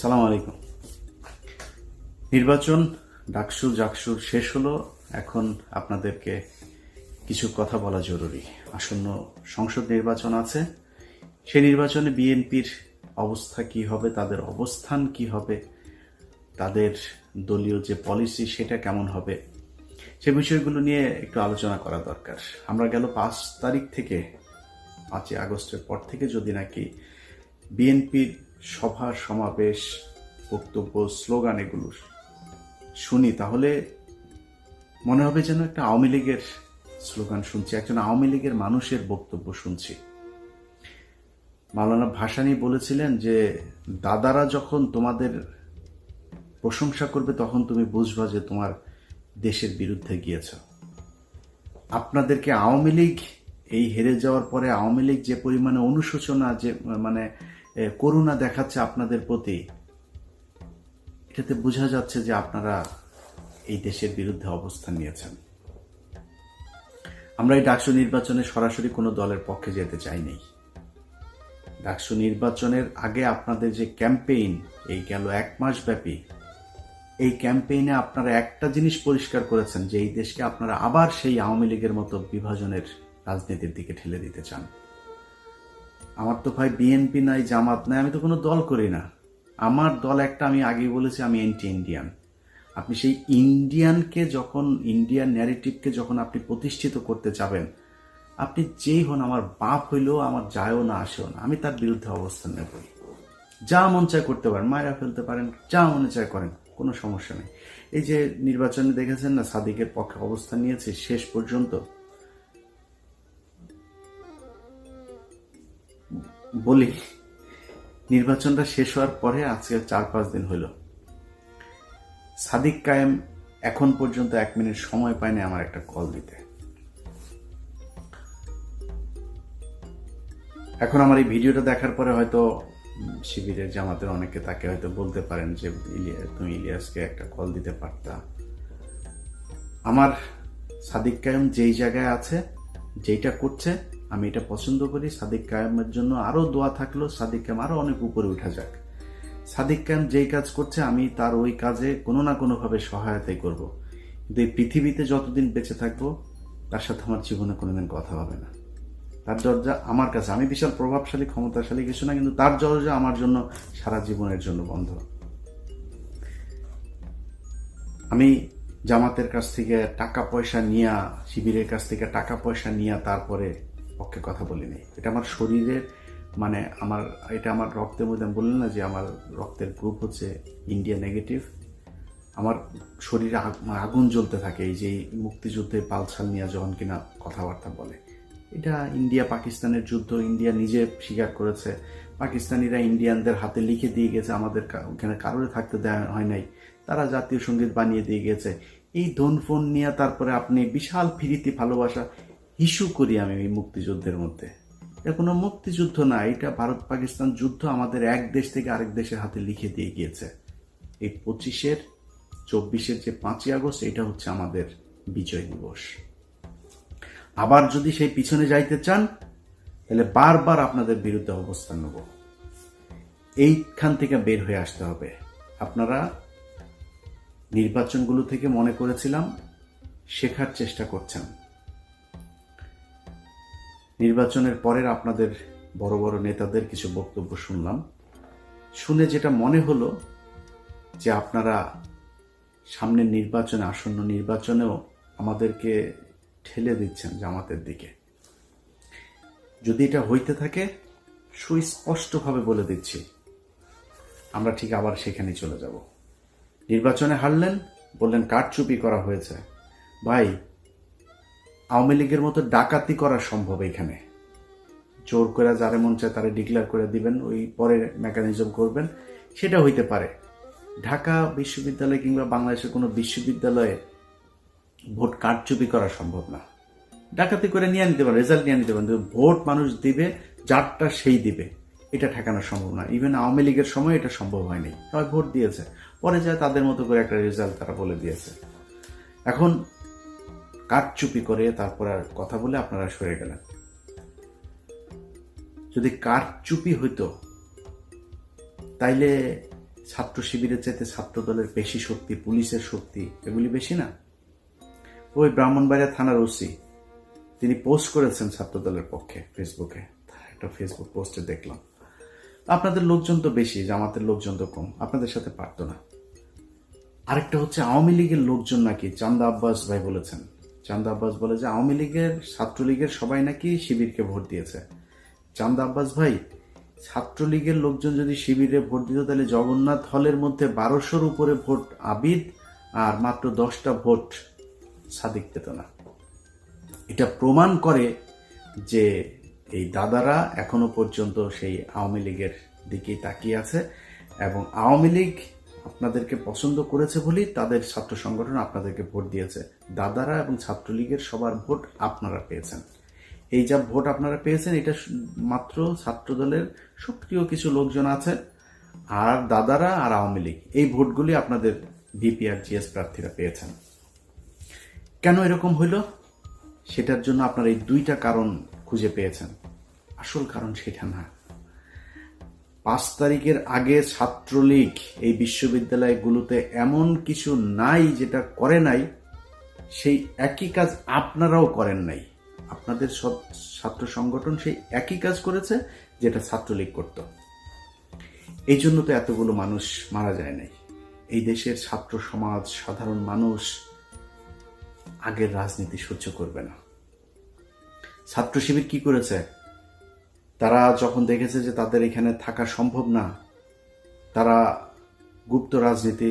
সালাম আলাইকুম। নির্বাচন ডাকসু জাকসু শেষ হলো। এখন আপনাদেরকে কিছু কথা বলা জরুরি। আসন্ন সংসদ নির্বাচন আছে। সেই নির্বাচনে বিএনপির অবস্থা কি হবে, তাদের অবস্থান কি হবে, তাদের দলীয় যে পলিসি সেটা কেমন হবে, সে বিষয়গুলো নিয়ে একটু আলোচনা করা দরকার। আমরা গেল পাঁচ তারিখ থেকে, পাঁচই আগস্টের পর থেকে যদি নাকি বিএনপির সভা সমাবেশ, বক্তব্য, স্লোগান এগুলো শুনি, তাহলে মনে হবে যেন একটা আওয়ামী লীগের স্লোগান শুনছি, একজন আওয়ামী লীগের মানুষের বক্তব্য শুনছি। মাওলানা ভাসানি বলেছিলেন যে, দাদারা যখন তোমাদের প্রশংসা করবে, তখন তুমি বুঝবা যে তোমার দেশের বিরুদ্ধে গিয়েছ। আপনাদেরকে আওয়ামী লীগ এই হেরে যাওয়ার পরে আওয়ামী লীগ যে পরিমাণে অনুশোচনা, যে মানে করুণা দেখাচ্ছে আপনাদের প্রতি। এটাতে বোঝা যাচ্ছে যে আপনারা এই দেশের বিরুদ্ধে অবস্থান নিয়েছেন। আমরা এই ডাকসু নির্বাচনে সরাসরি কোনো দলের পক্ষে যেতে চাইনি ডাকসু নির্বাচনের আগে আপনাদের যে ক্যাম্পেইন, এই গেল এক মাস ব্যাপী, এই ক্যাম্পেইনে আপনারা একটা জিনিস পরিষ্কার করেছেন যে এই দেশকে আপনারা আবার সেই আওয়ামী লীগের মতো বিভাজনের রাজনীতির দিকে ঠেলে দিতে চান। আমার তো ভাই বিএনপি নাই, জামাত নাই, আমি তো কোনো দল করি না। আমার দল একটা আমি আগে বলেছি, আমি এন্টি ইন্ডিয়ান আপনি সেই ইন্ডিয়ানকে যখন ইন্ডিয়ান ন্যারেটিভকে যখন আপনি প্রতিষ্ঠিত করতে যাবেন, আপনি যেই হন, আমার বাপ হইলেও আমার যায়ও না, আসেও না। আমি তার বিরুদ্ধে অবস্থান নেবই যা মন চায় করতে পারেন মায়েরা ফেলতে পারেন, যা মনে চায় করেন, কোনো সমস্যা নেই। এই যে নির্বাচনে দেখেছেন না, সাদিকের পক্ষে অবস্থান নিয়েছে, শেষ পর্যন্ত বলি, নির্বাচনটা শেষ হওয়ার পরে আজকে চার পাঁচ দিন হইল। সাদিক কায়েম এখন পর্যন্ত এক মিনিট সময় পায়নি আমার একটা কল দিতে। এখন আমার এই ভিডিওটা দেখার পরে হয়তো শিবিরের জামাতের অনেকে তাকে হয়তো বলতে পারেন যে, ইলিয়া, তুমি ইলিয়াসকে একটা কল দিতে পারতা। আমার সাদিক কায়েম যেই জায়গায় আছে, যেইটা করছে আমি এটা পছন্দ করি, সাদিক কায়েমের জন্য আরও দোয়া থাকল, সাদিক কায়েম আরও অনেক উপরে উঠা যাক। সাদিক কায়েম যেই কাজ করছে, আমি তার ওই কাজে কোনো না কোনোভাবে সহায়তাই করব। কিন্তু এই পৃথিবীতে যতদিন বেঁচে থাকব, তার সাথে আমার জীবনে কোনোদিন কথা হবে না। তার দরজা আমার কাছে। আমি বিশাল প্রভাবশালী, ক্ষমতাশালী কিছু না, কিন্তু তার দরজা আমার জন্য সারা জীবনের জন্য বন্ধ। আমি জামাতের কাছ থেকে টাকা পয়সা নিয়া, শিবিরের কাছ থেকে টাকা পয়সা নিয়া তারপরে পক্ষে কথা বলিনি। এটা আমার শরীরের মানে আমার, এটা আমার রক্তের মধ্যে আমি বললাম না যে আমার রক্তের গ্রুপ হচ্ছে ইন্ডিয়া নেগেটিভ আমার শরীরে মানে আগুন জ্বলতে থাকে, এই যে মুক্তিযুদ্ধে পালছাল নিয়ে যখন কিনা কথাবার্তা বলে। এটা ইন্ডিয়া পাকিস্তানের যুদ্ধ ইন্ডিয়া নিজে স্বীকার করেছে। পাকিস্তানিরা ইন্ডিয়ানদের হাতে লিখে দিয়ে গেছে, আমাদের ওখানে কারোরে থাকতে দেওয়া হয় নাই। তারা জাতীয় সংগীত বানিয়ে দিয়ে গেছে। এই ধন ফোন নিয়ে তারপরে আপনি বিশাল ফিরিতি ভালোবাসা ইস্যু করি আমি এই মুক্তিযুদ্ধের মধ্যে। এটা কোনো মুক্তিযুদ্ধ না, এটা ভারত পাকিস্তান যুদ্ধ আমাদের এক দেশ থেকে আরেক দেশের হাতে লিখে দিয়ে গিয়েছে। এই পঁচিশের, চব্বিশের যে পাঁচই আগস্ট, এটা হচ্ছে আমাদের বিজয় দিবস। আবার যদি সেই পিছনে যাইতে চান, তাহলে বারবার আপনাদের বিরুদ্ধে অবস্থান নেব। এইখান থেকে বের হয়ে আসতে হবে। আপনারা নির্বাচনগুলো থেকে মনে করেছিলাম, শেখার চেষ্টা করছেন। নির্বাচনের পরের আপনাদের বড় বড় নেতাদের কিছু বক্তব্য শুনলাম। শুনে যেটা মনে হলো যে আপনারা সামনের নির্বাচনে, আসন্ন নির্বাচনেও আমাদেরকে ঠেলে দিচ্ছেন জামাতের দিকে। যদি এটা হইতে থাকে, সুস্পষ্টভাবে বলে দিচ্ছি, আমরা ঠিক আবার সেখানে চলে যাব। নির্বাচনে হারলেন, বললেন কারচুপি করা হয়েছে। ভাই আওয়ামী লীগের মতো ডাকাতি করা সম্ভব এখানে। জোর করে যারে মন চায় তারা ডিক্লেয়ার করে দিবেন, ওই পরে মেকানিজম করবেন, সেটা হইতে পারে। ঢাকা বিশ্ববিদ্যালয় কিংবা বাংলাদেশের কোনো বিশ্ববিদ্যালয়ে ভোট কারচুপি করা সম্ভব না। ডাকাতি করে নিয়ে নিতে পারেন রেজাল্ট নিয়ে নিতে পারেন ভোট মানুষ দিবে, যারটা সেই দিবে, এটা ঠেকানো সম্ভব না। ইভেন আওয়ামী লীগের সময় এটা সম্ভব হয়নি। সবাই ভোট দিয়েছে। পরে যায় তাদের মতো করে একটা রেজাল্ট তারা বলে দিয়েছে। এখন কারচুপি করে তারপর আর কথা বলে আপনারা সরে গেলেন। যদি কারচুপি হইতো, তাইলে ছাত্র শিবিরের চাইতে ছাত্র দলের বেশি শক্তি, পুলিশের শক্তি এগুলি বেশি না? ওই ব্রাহ্মণবাড়িয়া থানার ওসি, তিনি পোস্ট করেছেন ছাত্র দলের পক্ষে ফেসবুকে। একটা ফেসবুক পোস্টে দেখলাম। আপনাদের লোকজন তো বেশি, জামাতের লোকজন তো কম, আপনাদের সাথে পারতো না। আরেকটা হচ্ছে আওয়ামী লীগের লোকজন নাকি, চান্দা আব্বাস ভাই বলেছেন চান্দা আব্বাস বলে যে আওয়ামী লীগের, ছাত্রলীগের সবাই নাকি শিবিরকে ভোট দিয়েছে। চান্দা আব্বাস ভাই, ছাত্রলীগের লোকজন যদি শিবিরে ভোট দিত, তাহলে জগন্নাথ হলের মধ্যে বারোশোর উপরে ভোট আবিদ আর মাত্র দশটা ভোট সাদিক পেত না। এটা প্রমাণ করে যে এই দাদারা এখনও পর্যন্ত সেই আওয়ামী লীগের দিকেই তাকিয়ে আছে এবং আওয়ামী লীগ আপনাদেরকে পছন্দ করেছে বলেই তাদের ছাত্র সংগঠন আপনাদেরকে ভোট দিয়েছে। দাদারা এবং ছাত্রলীগের সবার ভোট আপনারা পেয়েছেন। এই যা ভোট আপনারা পেয়েছেন, এটা মাত্র ছাত্রদলের সক্রিয় কিছু লোকজন আছে, আর দাদারা আর আওয়ামী লীগ। এই ভোটগুলি আপনাদের ভিপি আর জিএস প্রার্থীরা পেয়েছেন। কেন এরকম হইল? সেটার জন্য আপনারা এই দুইটা কারণ খুঁজে পেয়েছেন। আসল কারণ সেটা না। পাঁচ তারিখের আগে ছাত্রলীগ এই বিশ্ববিদ্যালয়গুলোতে এমন কিছু নাই যেটা করে নাই, সেই একই কাজ আপনারাও করেন নাই। আপনাদের ছাত্র সংগঠন সেই একই কাজ করেছে যেটা ছাত্রলীগ করত। এই জন্য তো এতগুলো মানুষ মারা যায় নাই। এই দেশের ছাত্র সমাজ, সাধারণ মানুষ আগের রাজনীতি সহ্য করবে না। ছাত্র শিবির কি করেছে? তারা যখন দেখেছে যে তাদের এখানে থাকা সম্ভব না, তারা গুপ্ত রাজনীতি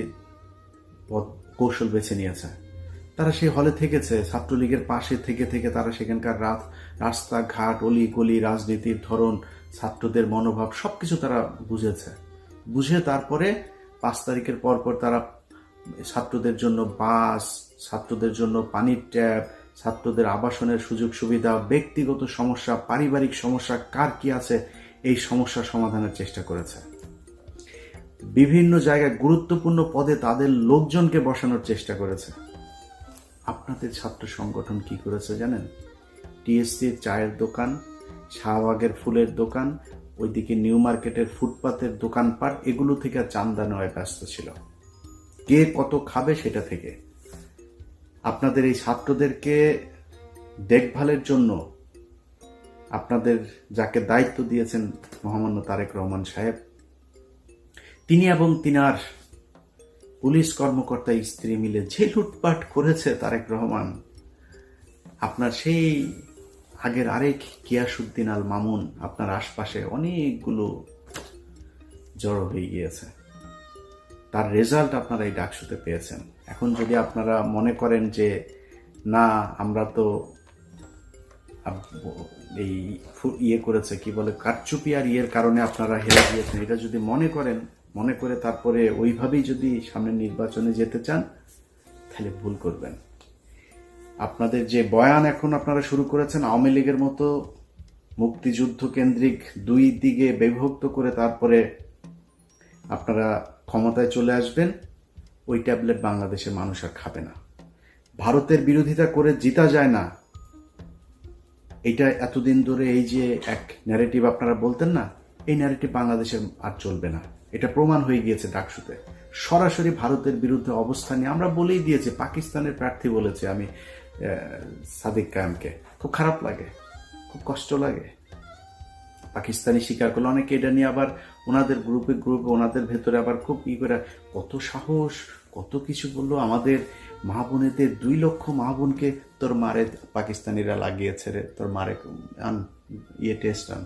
পথ, কৌশল বেছে নিয়েছে। তারা সেই হলে থেকেছে, ছাত্রলীগের পাশে থেকে থেকে তারা সেখানকার রাত, রাস্তাঘাট অলি গলি রাজনীতির ধরন, ছাত্রদের মনোভাব, সবকিছু তারা বুঝেছে। বুঝে তারপরে পাঁচ তারিখের পর পর তারা ছাত্রদের জন্য বাস, ছাত্রদের জন্য পানির ট্যাপ ছাত্রদের আবাসনের সুযোগ সুবিধা, ব্যক্তিগত সমস্যা, পারিবারিক সমস্যা, কার কি আছে, এই সমস্যা সমাধানের চেষ্টা করেছে। বিভিন্ন জায়গায় গুরুত্বপূর্ণ পদে তাদের লোকজনকে বসানোর চেষ্টা করেছে। আপনাদের ছাত্র সংগঠন কি করেছে জানেন? টিএসসির চায়ের দোকান, শাহবাগের ফুলের দোকান, ওইদিকে নিউ মার্কেটের ফুটপাতের দোকানপাট, এগুলো থেকে চান্দা নেওয়ায় ব্যস্ত ছিল। কে কত খাবে সেটা থেকে। আপনাদের এই ছাত্রদেরকে দেখভালের জন্য আপনাদের যাকে দায়িত্ব দিয়েছেন মহামান্য তারেক রহমান সাহেব, তিনি এবং তিনার পুলিশ কর্মকর্তা স্ত্রী মিলে যে লুটপাট করেছে তারেক রহমান, আপনার সেই আগের আরেক কিয়াসুদ্দিন আল মামুন আপনার আশপাশে অনেকগুলো জড়ো হয়ে গিয়েছে। তার রেজাল্ট আপনারা এই ডাকসুতে পেয়েছেন। এখন যদি আপনারা মনে করেন যে, না, আমরা তো এই ইয়ে করেছে, কি বলে, কারচুপি আর ইয়ের কারণে আপনারা হেরে গিয়েছেন। এটা যদি মনে করেন, মনে করে তারপরে ওইভাবেই যদি সামনে নির্বাচনে যেতে চান, তাহলে ভুল করবেন। আপনাদের যে বয়ান এখন আপনারা শুরু করেছেন, আওয়ামী লীগের মতো মুক্তিযুদ্ধ কেন্দ্রিক দুই দিকে বিভক্ত করে তারপরে আপনারা ক্ষমতায় চলে আসবেন। ওই ট্যাবলেট বাংলাদেশের মানুষ আর খাবে না। ভারতের বিরোধিতা করে জিতা যায় না। এটা এতদিন ধরে এই যে এক ন্যারেটিভ আপনারা বলতেন না, এই ন্যারেটিভ বাংলাদেশের আর চলবে না। এটা প্রমাণ হয়ে গিয়েছে ডাকসুতে। সরাসরি ভারতের বিরুদ্ধে অবস্থান নিয়ে আমরা বলেই দিয়েছি, পাকিস্তানের প্রার্থী বলেছে আমি সাদিক কায়েমকে। খুব খারাপ লাগে, খুব কষ্ট লাগে। পাকিস্তানি স্বীকার করল অনেকে এটা নিয়ে আবার ওনাদের গ্রুপে গ্রুপে ওনাদের ভেতরে আবার খুব ই করে কত সাহস, কত কিছু বলল। আমাদের মা বোনেদের দুই লক্ষ মা বোনকে তোর মারে পাকিস্তানিরা লাগিয়েছে রে, তোর মারে আন ইয়ে টেস্ট আন।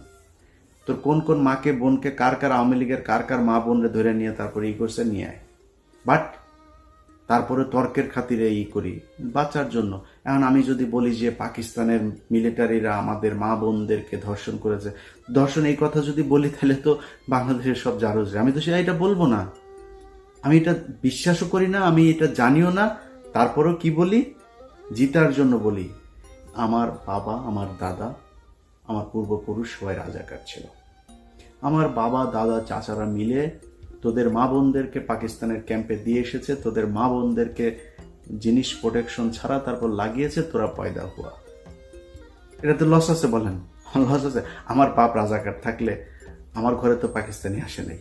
তোর কোন কোন মাকে, বোনকে, কার কার আওয়ামী লীগের কার কার মা বোনরে ধরে নিয়ে তারপরে ই করছে, নিয়ে আয়। বাট তারপরে তর্কের খাতিরে ই করি, বাঁচার জন্য। এখন আমি যদি বলি যে পাকিস্তানের মিলিটারিরা আমাদের মা বোনদেরকে ধর্ষণ করেছে, ধর্ষণ এই কথা যদি বলি, তাহলে তো বাংলাদেশের সব জারজ আমি তো সেটা, এটা বলব না। আমি এটা বিশ্বাসও করি না, আমি এটা জানিও না। তারপরেও কি বলি? জিতার জন্য বলি, আমার বাবা, আমার দাদা, আমার পূর্বপুরুষ সবাই রাজাকার ছিল। আমার বাবা, দাদা, চাচারা মিলে তোদের মা বোনদেরকে পাকিস্তানের ক্যাম্পে দিয়ে এসেছে, তোদের মা বোনদেরকে জিনিস প্রোটেকশন ছাড়া তারপর লাগিয়েছে, তোরা পয়দা হুয়া। এটা তো লস আছে বলেন। লস আছে। আমার বাপ রাজাকার থাকলে আমার ঘরে তো পাকিস্তানি আসে নাই।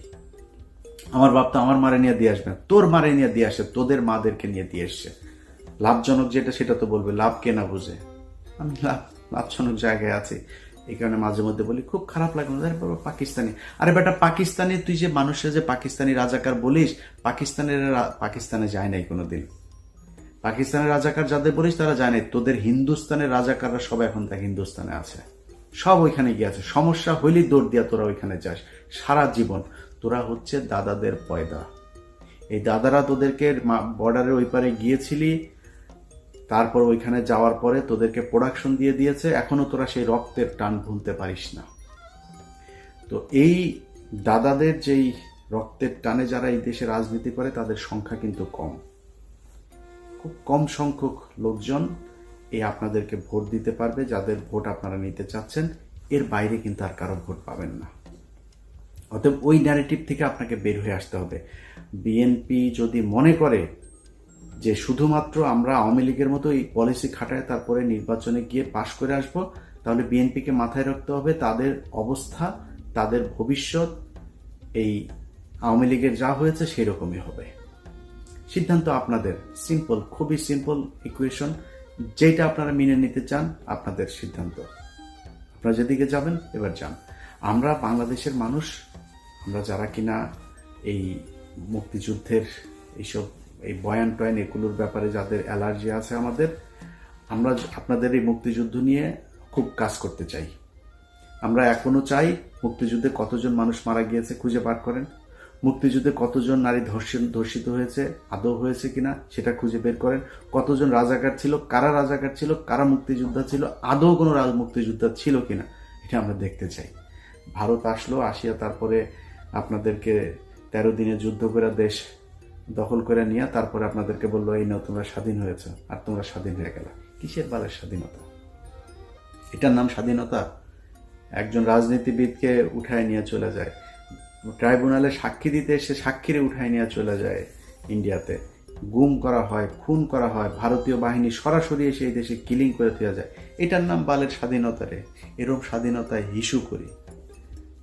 আমার বাপ তো আমার মারে নিয়ে দিয়ে আসবে তোর মারে নিয়ে দিয়ে আসে, তোদের মাদেরকে নিয়ে দিয়ে এসছে। লাভজনক যেটা, সেটা তো বলবে, লাভ কে না বুঝে? আমি লাভ লাভজনক জায়গায় আছি। এই কারণে মাঝে মধ্যে বলি, খুব খারাপ লাগে আরে বাবা পাকিস্তানি, আরে বেটা, পাকিস্তানি তুই যে মানুষের যে পাকিস্তানি রাজাকার বলিস, পাকিস্তানের পাকিস্তানে যায় নাই কোনোদিন। পাকিস্তানের রাজাকার যাদের বলিস, তারা যায় নাই। তোদের হিন্দুস্তানের রাজাকাররা সব এখন দেখ হিন্দুস্তানে আছে। সব ওইখানে গিয়ে আছে। সমস্যা হইলেই দৌড় দিয়া তোরা ওইখানে যাস। সারা জীবন। তোরা হচ্ছে দাদাদের পয়দা। এই দাদারা তোদেরকে বর্ডারের ওই পারে গিয়েছিলি তারপর ওইখানে যাওয়ার পরে তোদেরকে প্রোডাকশন দিয়ে দিয়েছে, এখনও তোরা সেই রক্তের টান ভুলতে পারিস না। তো এই দাদাদের যেই রক্তের টানে যারা এই দেশে রাজনীতি করে, তাদের সংখ্যা কিন্তু কম। খুব কম সংখ্যক লোকজন এই আপনাদেরকে ভোট দিতে পারবে, যাদের ভোট আপনারা নিতে চাচ্ছেন। এর বাইরে কিন্তু আর কারও ভোট পাবেন না। অতএব ওই ন্যারেটিভ থেকে আপনাকে বের হয়ে আসতে হবে। বিএনপি যদি মনে করে যে শুধুমাত্র আমরা আওয়ামী লীগের মতো এই পলিসি খাটায় তারপরে নির্বাচনে গিয়ে পাশ করে আসব, তাহলে বিএনপিকে মাথায় রাখতে হবে তাদের অবস্থা, তাদের ভবিষ্যৎ, এই আওয়ামী লীগের যা হয়েছে সেই রকমই হবে। সিদ্ধান্ত আপনাদের সিম্পল খুবই সিম্পল ইকুয়েশন যেটা আপনারা মেনে নিতে চান, আপনাদের সিদ্ধান্ত। আপনারা যেদিকে যাবেন, এবার যান। আমরা বাংলাদেশের মানুষ, আমরা যারা কিনা এই মুক্তিযুদ্ধের এইসব এই বয়ান টয়ান এগুলোর ব্যাপারে যাদের অ্যালার্জি আছে আমাদের, আমরা আপনাদের এই মুক্তিযুদ্ধ নিয়ে খুব কাজ করতে চাই। আমরা এখনও চাই মুক্তিযুদ্ধে কতজন মানুষ মারা গিয়েছে খুঁজে বার করেন। মুক্তিযুদ্ধে কতজন নারী ধর্ষণ, ধর্ষিত হয়েছে, আদৌ হয়েছে কিনা সেটা খুঁজে বের করেন। কতজন রাজাকার ছিল, কারা রাজাকার ছিল, কারা মুক্তিযোদ্ধা ছিল, আদৌ কোনো রাজ মুক্তিযোদ্ধা ছিল কিনা এটা আমরা দেখতে চাই। ভারত আসলো, আসিয়া তারপরে আপনাদেরকে তেরো দিনে যুদ্ধ করে দেশ দখল করে নিয়ে তারপরে আপনাদেরকে বলল, এই নাও, তোমরা স্বাধীন হয়েছে আর তোমরা স্বাধীন হয়ে গেল। কিসের বালের স্বাধীনতা? এটার নাম স্বাধীনতা একজন রাজনীতিবিদকে উঠায় নিয়ে চলে যায়। ট্রাইব্যুনালে সাক্ষী দিতে এসে সাক্ষীরে উঠায় নিয়ে চলে যায় ইন্ডিয়াতে। গুম করা হয়, খুন করা হয়, ভারতীয় বাহিনী সরাসরি এসে এই দেশে কিলিং করে দেওয়া যায়। এটার নাম বালের স্বাধীনতা রে। এরম স্বাধীনতায় হিসু করি।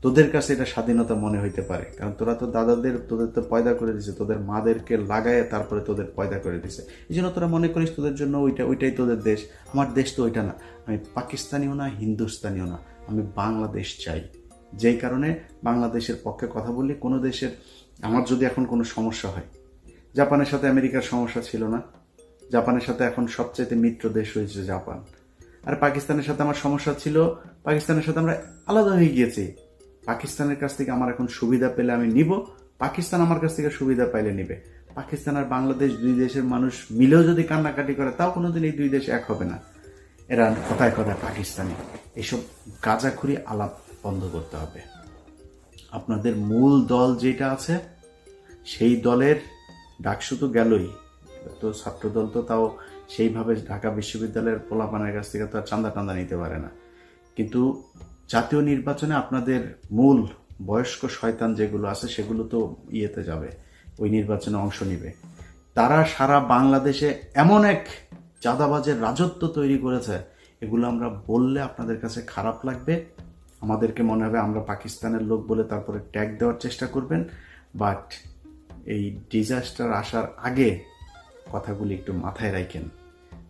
তোদের কাছে এটা স্বাধীনতা মনে হইতে পারে। কারণ তোরা তো দাদাদের, তোদের তো পয়দা করে দিছে, তোদের মাদেরকে লাগায় তারপরে তোদের পয়দা করে দিছে। এই জন্য তোরা মনে করিস তোদের জন্য ওইটা, ওইটাই তোদের দেশ। আমার দেশ তো ওইটা না। আমি পাকিস্তানিও না, হিন্দুস্তানিও না। আমি বাংলাদেশ চাই। যেই কারণে বাংলাদেশের পক্ষে কথা বললে কোনো দেশের, আমার যদি এখন কোনো সমস্যা হয়। জাপানের সাথে আমেরিকার সমস্যা ছিল না। জাপানের সাথে এখন সবচাইতে মিত্র দেশ হয়েছে জাপান। আর পাকিস্তানের সাথে আমার সমস্যা ছিল, পাকিস্তানের সাথে আমরা আলাদা হয়ে গিয়েছি। পাকিস্তানের কাছ থেকে আমার এখন সুবিধা পেলে আমি নিব, পাকিস্তান আমার কাছ থেকে সুবিধা পাইলে নিবে। পাকিস্তান আর বাংলাদেশ দুই দেশের মানুষ মিলেও যদি কান্নাকাটি করে, তাও কোনোদিন এই দুই দেশ এক হবে না। এরা কথায় কথায় পাকিস্তানি। এসব গাঁজাখুরি আলাপ বন্ধ করতে হবে। আপনাদের মূল দল যেটা আছে, সেই দলের ডাকসু তো গেলই। তো ছাত্রদল তো তাও সেইভাবে ঢাকা বিশ্ববিদ্যালয়ের পোলাপানের কাছ থেকে তো আর চান্দা টান্দা নিতে পারে না। কিন্তু জাতীয় নির্বাচনে আপনাদের মূল বয়স্ক শয়তান যেগুলো আছে, সেগুলো তো ইয়েতে যাবে, ওই নির্বাচনে অংশ নিবে। তারা সারা বাংলাদেশে এমন এক চাঁদাবাজের রাজত্ব তৈরি করেছে, এগুলো আমরা বললে আপনাদের কাছে খারাপ লাগবে। আমাদেরকে মনে হবে আমরা পাকিস্তানের লোক বলে তারপরে ট্যাগ দেওয়ার চেষ্টা করবেন, বাট এই ডিজাস্টার আসার আগে কথাগুলি একটু মাথায় রাখেন।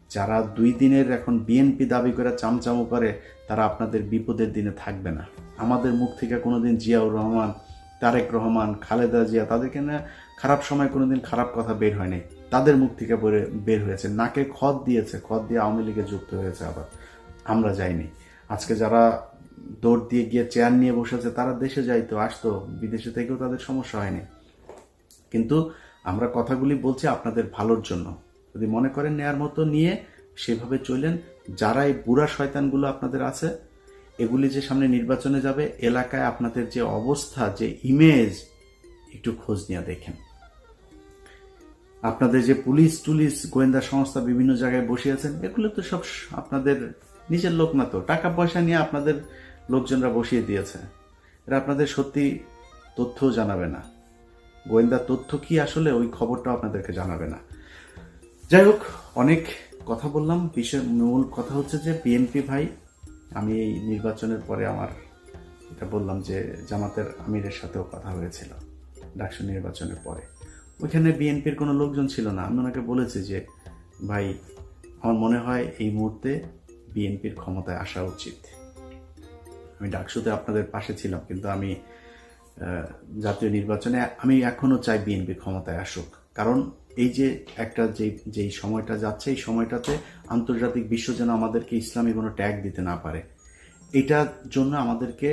যারা দুই দিনের এখন বিএনপি দাবি করে চামচামো করে, তারা আপনাদের বিপদের দিনে থাকবে না। আমাদের মুখ থেকে কোনোদিন জিয়াউর রহমান, তারেক রহমান, খালেদা জিয়া তাদেরকে না খারাপ সময় কোনোদিন খারাপ কথা বের হয়নি? তাদের মুখ থেকে বের- বের হয়েছে। নাকে খত দিয়েছে। খত দিয়ে আওয়ামী লীগে যুক্ত হয়েছে আবার। আমরা যাইনি। আজকে যারা দৌড় দিয়ে গিয়ে চেয়ার নিয়ে বসেছে, তারা দেশে যাইতো, আসতো। বিদেশে থেকেও তাদের সমস্যা হয়নি। কিন্তু আমরা কথাগুলি বলছি আপনাদের ভালোর জন্য। যদি মনে করেন নেয়ার মতো, নিয়ে সেভাবে চলেন। যারা এই বুড়া শয়তানগুলো আপনাদের আছে, এগুলি যে সামনে নির্বাচনে যাবে, এলাকায় আপনাদের যে অবস্থা, যে ইমেজ একটু খোঁজ নিয়ে দেখেন। আপনাদের যে পুলিশ টুলিশ গোয়েন্দা সংস্থা বিভিন্ন জায়গায় বসে আছেন, এগুলো তো সব আপনাদের নিজের লোক না তো। টাকা পয়সা নিয়ে আপনাদের লোকজনরা বসিয়ে দিয়েছে। এরা আপনাদের সত্যি তথ্যও জানাবে না। গোয়েন্দা তথ্য কি আসলে, ওই খবরটাও আপনাদেরকে জানাবে না। যাই হোক, অনেক কথা বললাম। বিষয় মূল কথা হচ্ছে যে বিএনপি ভাই, আমি এই নির্বাচনের পরে আমার এটা বললাম যে, জামাতের আমিরের সাথেও কথা হয়েছিল ডাকসু নির্বাচনের পরে। ওইখানে বিএনপির কোনো লোকজন ছিল না। আমি ওনাকে বলেছি যে, ভাই, আমার মনে হয় এই মুহূর্তে বিএনপির ক্ষমতায় আসা উচিত। আমি ডাকসুতে আপনাদের পাশে ছিলাম, কিন্তু আমি জাতীয় নির্বাচনে আমি এখনও চাই বিএনপি ক্ষমতায় আসুক। কারণ এই যে একটা যে যেই সময়টা যাচ্ছে, এই সময়টাতে আন্তর্জাতিক বিশ্ব যেন আমাদেরকে ইসলামী কোনো ট্যাগ দিতে না পারে। এটার জন্য আমাদেরকে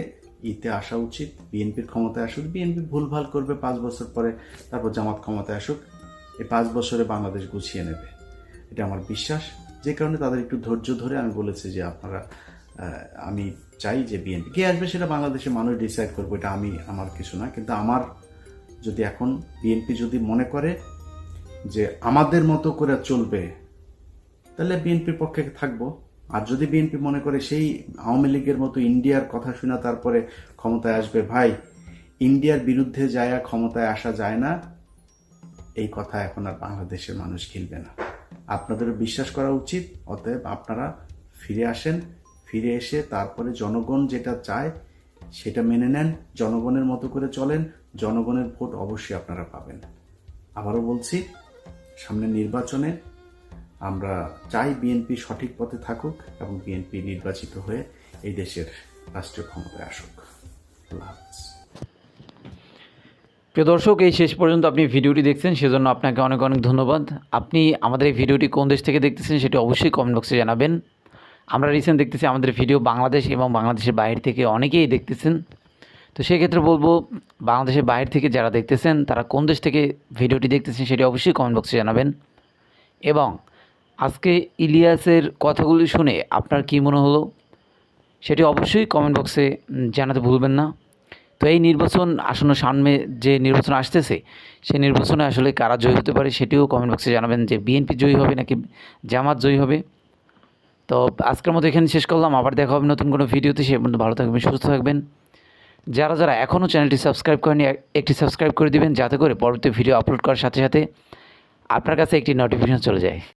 ইতে আসা উচিত, বিএনপির ক্ষমতায় আসুক, বিএনপি ভুলভাল করবে পাঁচ বছর পরে, তারপর জামাত ক্ষমতায় আসুক, এই পাঁচ বছরে বাংলাদেশ গুছিয়ে নেবে। এটা আমার বিশ্বাস। যে কারণে তাদের একটু ধৈর্য ধরে আমি বলেছি যে আপনারা আমি চাই যে বিএনপি, কে আসবে সেটা বাংলাদেশের মানুষ ডিসাইড করব, এটা আমি, আমার কিছু না। কিন্তু আমার যদি এখন বিএনপি যদি মনে করে যে আমাদের মতো করে চলবে, তাহলে বিএনপির পক্ষে থাকব। আর যদি বিএনপি মনে করে সেই আওয়ামী লীগের মতো ইন্ডিয়ার কথা শুনে তারপরে ক্ষমতায় আসবে, ভাই, ইন্ডিয়ার বিরুদ্ধে যায় ক্ষমতায় আসা যায় না। এই কথা এখন আর বাংলাদেশের মানুষ খেলবে না। আপনাদেরও বিশ্বাস করা উচিত, অতএব আপনারা ফিরে আসেন, ফিরে এসে তারপরে জনগণ যেটা চায় সেটা মেনে নেন, জনগণের মতো করে চলেন, জনগণের ভোট অবশ্যই আপনারা পাবেন। আবারও বলছি সামনে নির্বাচনে আমরা চাই বিএনপি সঠিক পথে থাকুক এবং বিএনপি নির্বাচিত হয়ে এই দেশের রাষ্ট্রীয় ক্ষমতায় আসুক। প্রিয় দর্শক, এই শেষ পর্যন্ত আপনি ভিডিওটি দেখছেন, সেজন্য আপনাকে অনেক অনেক ধন্যবাদ। আপনি আমাদের এই ভিডিওটি কোন দেশ থেকে দেখতেছেন সেটি অবশ্যই কমেন্ট বক্সে জানাবেন। আমরা রিসেন্ট দেখতেছি আমাদের ভিডিও বাংলাদেশ এবং বাংলাদেশের বাইরে থেকে অনেকেই দেখতেছেন। তো সেক্ষেত্রে বলব, বাংলাদেশের বাইরে থেকে যারা দেখতেছেন, তারা কোন দেশ থেকে ভিডিওটি দেখতেছেন সেটি অবশ্যই কমেন্ট বক্সে জানাবেন। এবং আজকে ইলিয়াসের কথাগুলি শুনে আপনার কী মনে হলো, সেটি অবশ্যই কমেন্ট বক্সে জানাতে ভুলবেন না। তো এই নির্বাচন আসন্ন সামনে যে নির্বাচন আসতেছে, সেই নির্বাচনে আসলে কারা জয়ী হতে পারে সেটিও কমেন্ট বক্সে জানাবেন যে বিএনপি জয়ী হবে নাকি জামাত জয়ী হবে। তো আজকের মতো এখানে শেষ করলাম, আবার দেখা হবে নতুন কোনো ভিডিওতে, সে ভালো থাকবেন, সুস্থ থাকবেন। যারা যারা এখনও চ্যানেলটি সাবস্ক্রাইব করেনি এক- একটি সাবস্ক্রাইব করে দিবেন, যাতে করে পরবর্তী ভিডিও আপলোড করার সাথে সাথে আপনার কাছে একটি নোটিফিকেশন চলে যায়।